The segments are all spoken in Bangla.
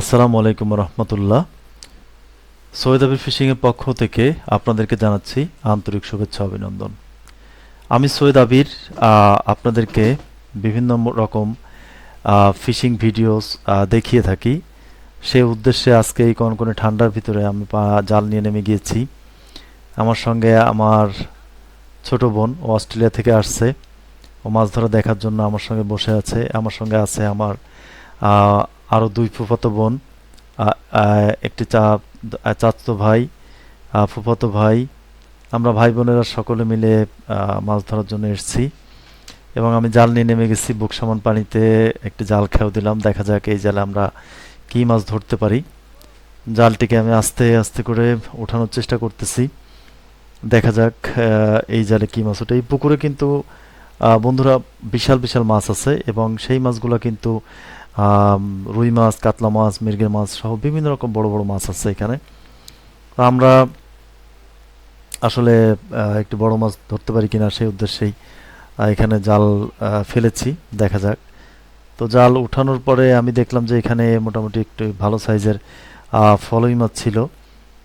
আসসালামু আলাইকুম রহমতুল্লাহ। সৈয়দ আবির ফিশিংয়ের পক্ষ থেকে আপনাদেরকে জানাচ্ছি আন্তরিক শুভেচ্ছা অভিনন্দন। আমি সৈয়দ আবির আপনাদেরকে বিভিন্ন রকম ফিশিং ভিডিওস দেখিয়ে থাকি। সে উদ্দেশ্যে আজকে এই কনকনে ঠান্ডার ভিতরে আমি জাল নিয়ে নেমে গিয়েছি। আমার সঙ্গে আমার ছোট বোন ও অস্ট্রেলিয়া থেকে আসছে। ও মাছ ধরা দেখার জন্য আমার সঙ্গে বসে আছে। আমার সঙ্গে আছে আমার আরও দুই ফুফাতো বোন একটি চা চাচাতো ভাই ফুফাতো ভাই। আমরা ভাই বোনেরা সকলে মিলে মাছ ধরার জন্য এসেছি। এবং আমি জাল নিয়ে নেমে গেছি বুকসামান পানিতে, একটি জাল খেয়েও দিলাম। দেখা যাক এই জালে আমরা কী মাছ ধরতে পারি। জালটিকে আমি আস্তে আস্তে করে ওঠানোর চেষ্টা করতেছি। দেখা যাক এই জালে কী মাছ ওঠে। এই পুকুরে কিন্তু বন্ধুরা বিশাল বিশাল মাছ আছে এবং সেই মাছগুলো কিন্তু রুই মাছ, কাতলা মাছ মৃগের মাছ সহ বিভিন্ন রকম বড় বড় মাছ আছে এখানে। তো আমরা আসলে একটু বড় মাছ ধরতে পারি কিনা সেই উদ্দেশ্যেই এখানে জাল ফেলেছি, দেখা যাক। তো জাল উঠানোর পরে আমি দেখলাম যে এখানে মোটামুটি একটু ভালো সাইজের ফলই মাছ ছিল।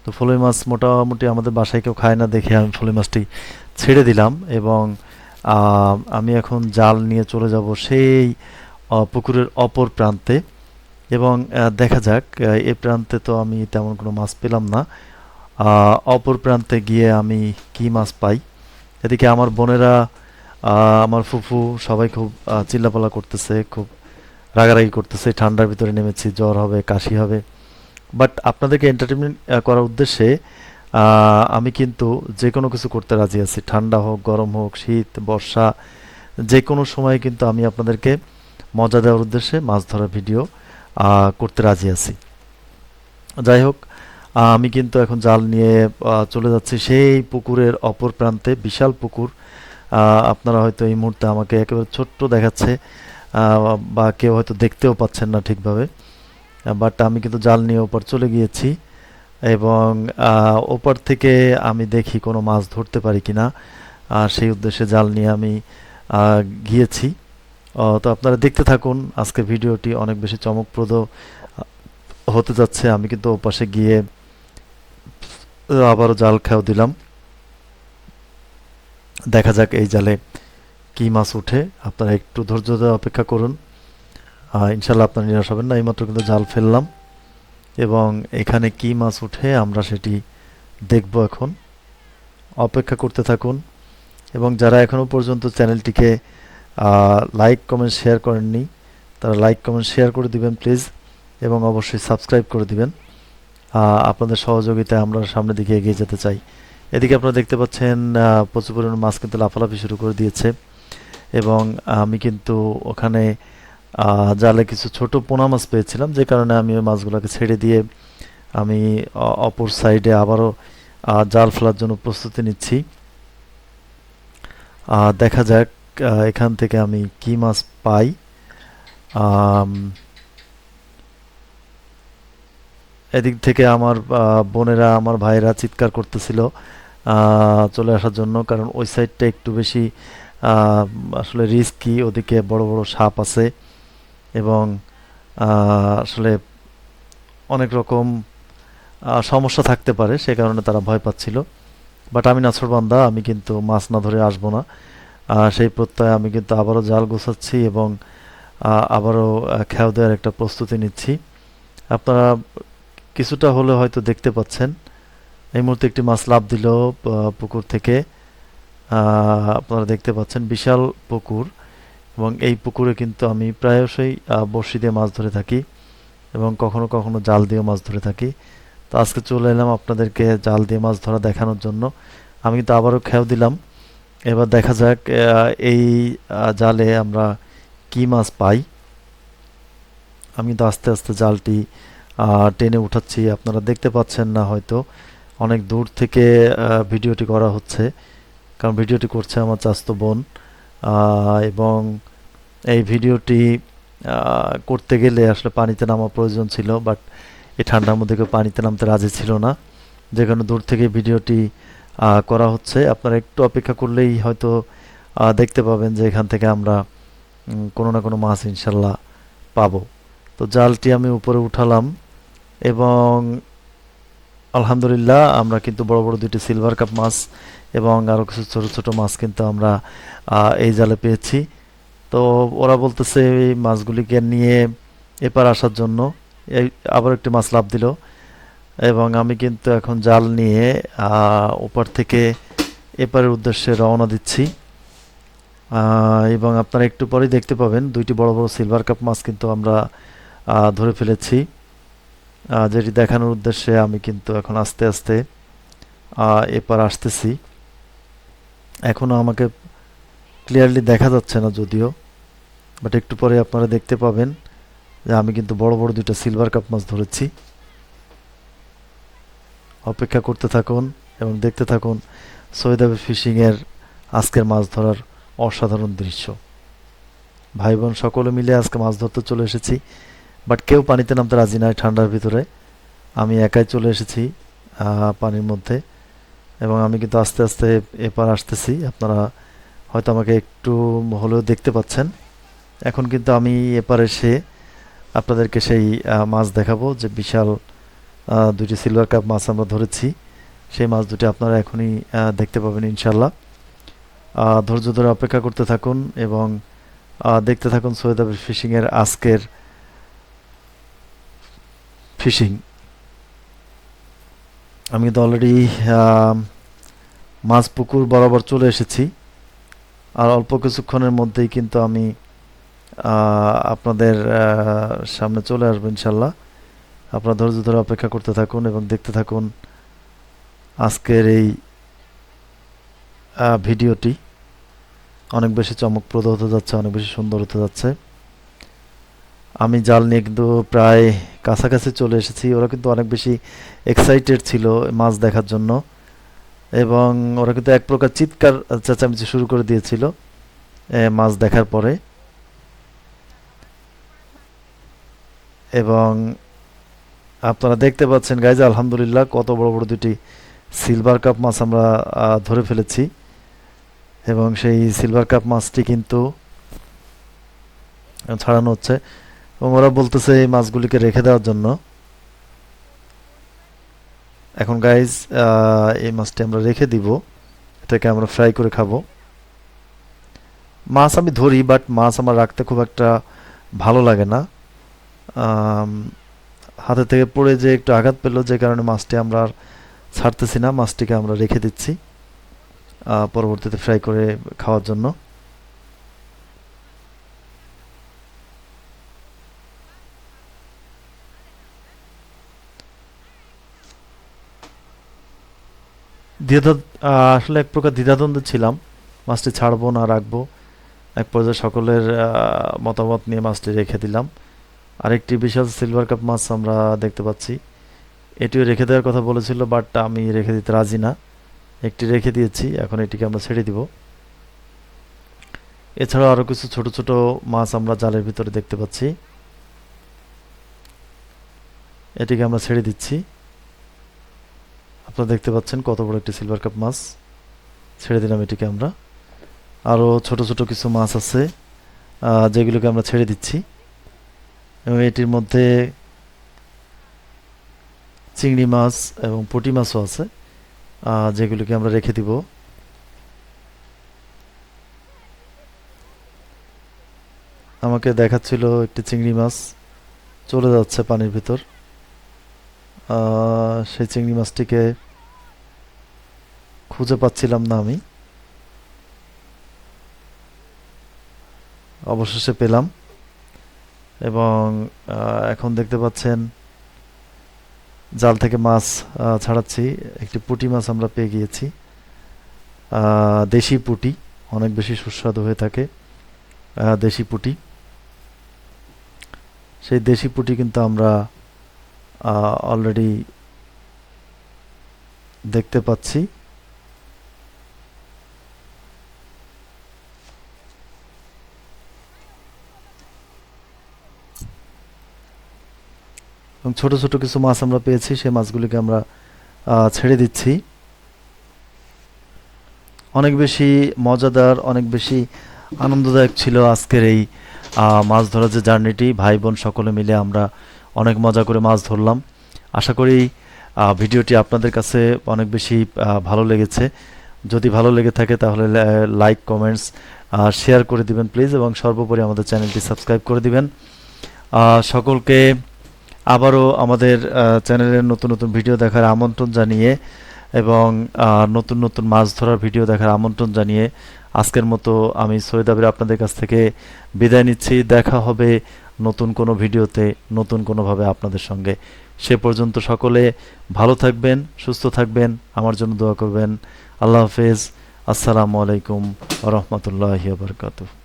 তো ফলই মাছ মোটামুটি আমাদের বাসায় কেউ খায় না দেখে আমি ফলই মাছটি ছেড়ে দিলাম এবং আমি এখন জাল নিয়ে চলে যাব সেই পুকুরের অপর প্রান্তে এবং দেখা যাক এ প্রান্তে তো আমি তেমন কোনো মাছ পেলাম না। অপর প্রান্তে গিয়ে আমি কি মাছ পাই? এদিকে আমার বোনেরা আমার ফুফু সবাই খুব চিল্লাপালা করতেছে, খুব রাগারাগি করতেছে। ঠান্ডার ভিতরে নেমেছি, জ্বর হবে, কাশি হবে। বাট আপনাদেরকে এন্টারটেনমেন্ট করার উদ্দেশ্যে আমি কিন্তু যে কোনো কিছু করতে রাজি আছি। ঠান্ডা হোক, গরম হোক, শীত, বর্ষা যে কোনো সময় কিন্তু আমি আপনাদেরকে মজা দেওয়ার উদ্দেশ্যে মাছ ধরার ভিডিও করতে রাজি আছি। যাই হোক আমি কিন্তু এখন জাল নিয়ে চলে যাচ্ছি সেই পুকুরের অপর প্রান্তে, বিশাল পুকুর। আপনারা হয়তো এই মুহূর্তে আমাকে একেবারে ছোট্ট দেখাচ্ছে বা কেউ হয়তো দেখতেও পাচ্ছেন না ঠিকভাবে। বাট আমি কিন্তু জাল নিয়ে ওপার চলে গিয়েছি এবং ওপার থেকে আমি দেখি কোনো মাছ ধরতে পারি কিনা। না সেই উদ্দেশ্যে জাল নিয়ে আমি গিয়েছি। তো আপনারা দেখতে থাকুন, আজকের ভিডিওটি অনেক বেশি চমকপ্রদ হতে যাচ্ছে। আমি কিন্তু ওপাশে গিয়ে আবারও জাল খেয়াও দিলাম। দেখা যাক এই জালে কি মাছ উঠে। আপনারা একটু ধৈর্য ধরে অপেক্ষা করুন। ইনশাল্লাহ আপনারা নিরাশ হবেন না, এইমাত্র কিন্তু জাল ফেললাম। এবং এখানে কি মাছ উঠে আমরা সেটি দেখব এখন। অপেক্ষা করতে থাকুন। এবং যারা এখনও পর্যন্ত চ্যানেলটিকে লাইক কমেন্ট শেয়ার করেননি। তারা লাইক কমেন্ট শেয়ার করে দিবেন প্লিজ এবং অবশ্যই সাবস্ক্রাইব করে দিবেন। আপনাদের সহযোগিতায় আমরা সামনের দিকে এগিয়ে যেতে চাই। এদিকে আপনারা দেখতে পাচ্ছেন প্রচুর পরিমাণে মাছ কিন্তু লাফালাফি শুরু করে দিয়েছে। এবং আমি কিন্তু ওখানে জালে কিছু ছোট পোনা মাছ পেয়েছিলাম, যে কারণে আমি ওই মাছগুলোকে ছেড়ে দিয়ে আমি অপর সাইডে আবারও জাল ফেলার জন্য প্রস্তুতি নিচ্ছি। দেখা যাক এখান থেকে আমি কি মাছ পাই? এদিক থেকে আমার বোনেরা আমার ভাইয়েরা চিৎকার করতেছিল চলে আসার জন্য, কারণ ওই সাইডটা একটু বেশি আসলে রিস্কি ওদিকে বড় বড় সাপ আছে এবং আসলে অনেক রকম সমস্যা থাকতে পারে, সে কারণে তারা ভয় পাচ্ছিল। বাট আমি নাছরবান্দা আমি কিন্তু মাছ না ধরে আসব না। সেই প্রত্যয়ে আমি কিন্তু আবারও জাল গোছাচ্ছি এবং আবারও খেয়াও দেওয়ার একটা প্রস্তুতি নিচ্ছি। আপনারা কিছুটা হলে হয়তো দেখতে পাচ্ছেন, এই মুহূর্তে একটি মাছ লাভ দিল পুকুর থেকে। আপনারা দেখতে পাচ্ছেন বিশাল পুকুর এবং এই পুকুরে কিন্তু আমি প্রায়শই বড়শি দিয়ে মাছ ধরে থাকি এবং কখনো কখনো জাল দিয়ে মাছ ধরে থাকি। তো আজকে চলে এলাম আপনাদেরকে জাল দিয়ে মাছ ধরা দেখানোর জন্য। আমি কিন্তু আবারও খেয়াও দিলাম এবার দেখা যাক এই জালে আমরা কি মাছ পাই। আমি তো আস্তে আস্তে জালটি টেনে উঠাচ্ছি, আপনারা দেখতে পাচ্ছেন না হয়তো। অনেক দূর থেকে ভিডিওটি করা হচ্ছে, কারণ ভিডিওটি করছে আমার চাস্তো বোন। এবং এই ভিডিওটি করতে গেলে আসলে পানিতে নামা প্রয়োজন ছিল, বাট এই ঠান্ডার মধ্যে কেউ পানিতে নামতে রাজি ছিল না। যে কারণে দূর থেকে ভিডিওটি করা হচ্ছে। আপনারা একটু অপেক্ষা করলেই হয়তো দেখতে পাবেন যে এখান থেকে আমরা কোনো না কোনো মাছ ইনশাল্লাহ পাবো। তো জালটি আমি উপরে উঠালাম এবং আলহামদুলিল্লাহ আমরা কিন্তু বড় বড় দুটি সিলভার কাপ মাছ এবং আরও কিছু ছোট ছোট মাছ কিন্তু আমরা এই জালে পেয়েছি। তো ওরা বলতেছে এই মাছগুলিকে নিয়ে এপার আসার জন্য। এই আবার একটি মাছ লাভ দিল। এবং আমি কিন্তু এখন জাল নিয়ে ওপার থেকে এপারের উদ্দেশ্যে রওনা দিচ্ছি। এবং আপনারা একটু পরেই দেখতে পাবেন, দুইটি বড় বড় সিলভার কাপ মাছ কিন্তু আমরা ধরে ফেলেছি। যেটি দেখানোর উদ্দেশ্যে আমি কিন্তু এখন আস্তে আস্তে এপার আসতেছি। এখনও আমাকে ক্লিয়ারলি দেখা যাচ্ছে না যদিও বাট একটু পরে আপনারা দেখতে পাবেন যে আমি কিন্তু বড় বড় দুইটা সিলভার কাপ মাছ ধরেছি। অপেক্ষা করতে থাকুন এবং দেখতে থাকুন সৈদাবে ফিশিংয়ের আজকের মাছ ধরার অসাধারণ দৃশ্য। ভাই বোন সকলে মিলে আজকে মাছ ধরতে চলে এসেছি, বাট কেউ পানিতে নামতে রাজি নয় ঠান্ডার ভিতরে। আমি একাই চলে এসেছি পানির মধ্যে এবং আমি কিন্তু আস্তে আস্তে এপার আসতেছি। আপনারা হয়তো আমাকে একটু হলেও দেখতে পাচ্ছেন। এখন কিন্তু আমি এপার এসে আপনাদেরকে সেই মাছ দেখাবো যে বিশাল দুটি সিলভার কাপ মাছ আমরা ধরেছি। সেই মাছ দুটি আপনারা এখনই দেখতে পাবেন ইনশাল্লাহ ধৈর্য ধরে অপেক্ষা করতে থাকুন এবং দেখতে থাকুন সৈয়দ আবির ফিশিংয়ের আজকের ফিশিং আমি কিন্তু অলরেডি মাছ পুকুর বরাবর চলে এসেছি। আর অল্প কিছুক্ষণের মধ্যেই কিন্তু আমি আপনাদের সামনে চলে আসব ইনশাল্লাহ আপনারা ধৈর্য ধরে অপেক্ষা করতে থাকুন এবং দেখতে থাকুন আজকের এই ভিডিওটি। অনেক বেশি চমকপ্রদ হতে যাচ্ছে, অনেক বেশি সুন্দর হতে যাচ্ছে। আমি জাল নিয়ে কিন্তু প্রায় কাছাকাছি চলে এসেছি। ওরা কিন্তু অনেক বেশি এক্সাইটেড ছিল মাছ দেখার জন্য। এবং ওরা কিন্তু এক প্রকার চিৎকার চেঁচামেচি শুরু করে দিয়েছিল মাছ দেখার পরে। এবং আপনারা দেখতে পাচ্ছেন গাইজ আলহামদুলিল্লাহ, কত বড় বড় দুটি সিলভার কাপ মাছ আমরা ধরে ফেলেছি। এবং সেই সিলভার কাপ মাছটি কিন্তু ছাড়ানো হচ্ছে। এবং ওরা বলতেছে এই মাছগুলিকে রেখে দেওয়ার জন্য। এখন গাইজ এই মাছটি আমরা রেখে দিব। এটাকে আমরা ফ্রাই করে খাব। মাছ আমি ধরি বাট মাছ আমার রাখতে খুব একটা ভালো লাগে না। হাতে থেকে পড়ে যে একটু আঘাত পেল, যে কারণে মাছটি আমরা আর ছাড়তেছি না, মাছটিকে আমরা রেখে দিচ্ছি পরবর্তীতে ফ্রাই করে খাওয়ার জন্য। দ্বিধা আসলে এক প্রকার দ্বিধাদ্বন্দ্বে ছিলাম, মাছটি ছাড়বো না, রাখব, এক পর্যায়ে সকলের মতামত নিয়ে মাছটি রেখে দিলাম। আরেকটি বিশাল সিলভার কাপ মাছ আমরা দেখতে পাচ্ছি। এটিও রেখে দেওয়ার কথা বলেছিল বাট আমি রেখে দিতে রাজি না। একটি রেখে দিয়েছি, এখন এটিকে আমরা ছেড়ে দিব। এছাড়া আরও কিছু ছোট ছোট মাছ আমরা জালের ভিতরে দেখতে পাচ্ছি। এটিকে আমরা ছেড়ে দিচ্ছি। আপনারা দেখতে পাচ্ছেন কত বড় একটি সিলভার কাপ মাছ। ছেড়ে দিলাম এটিকে আমরা। আরও ছোট ছোট কিছু মাছ আছে যেগুলোকে আমরা ছেড়ে দিচ্ছি। এবং এটির মধ্যে চিংড়ি মাছ এবং পুঁটি মাছও আছে যেগুলোকে আমরা রেখে দিব। আমাকে দেখাচ্ছিল একটি চিংড়ি মাছ, চলে যাচ্ছে পানির ভিতর। সেই চিংড়ি মাছটিকে খুঁজে পাচ্ছিলাম না আমি। অবশেষে পেলাম। এবং এখন দেখতে পাচ্ছেন জাল থেকে মাছ ছাড়াচ্ছি। একটি পুঁটি মাছ আমরা পেয়ে গিয়েছি। দেশি পুঁটি, অনেক বেশি সুস্বাদু হয়ে থাকে দেশি পুঁটি। সেই দেশি পুঁটি কিন্তু আমরা অলরেডি দেখতে পাচ্ছি। এবং ছোট ছোট কিছু মাছ আমরা পেয়েছি, সেই মাছগুলিকে আমরা ছেড়ে দিচ্ছি। অনেক বেশি মজাদার, অনেক বেশি আনন্দদায়ক ছিল আজকের এই মাছ ধরার যে জার্নিটি। ভাই বোন সকলে মিলে আমরা অনেক মজা করে মাছ ধরলাম। আশা করি ভিডিওটি আপনাদের কাছে অনেক বেশি ভালো লেগেছে। যদি ভালো লেগে থাকে তাহলে লাইক, কমেন্টস শেয়ার করে দিবেন প্লিজ এবং সর্বোপরি আমাদের চ্যানেলটি সাবস্ক্রাইব করে দিবেন। সকলকে আবারও আমাদের চ্যানেলের নতুন নতুন ভিডিও দেখার আমন্ত্রণ জানিয়ে এবং নতুন নতুন মাছ ধরার ভিডিও দেখার আমন্ত্রণ জানিয়ে আজকের মতো আমি সৈয়দ আবির আপনাদের কাছ থেকে বিদায় নিচ্ছি। দেখা হবে নতুন কোনো ভিডিওতে, নতুন কোনোভাবে আপনাদের সঙ্গে। সে পর্যন্ত সকলে ভালো থাকবেন, সুস্থ থাকবেন, আমার জন্য দোয়া করবেন। আল্লাহ হাফেজ। আসসালামু আলাইকুম রহমতুল্লাহ বারকাতুহ।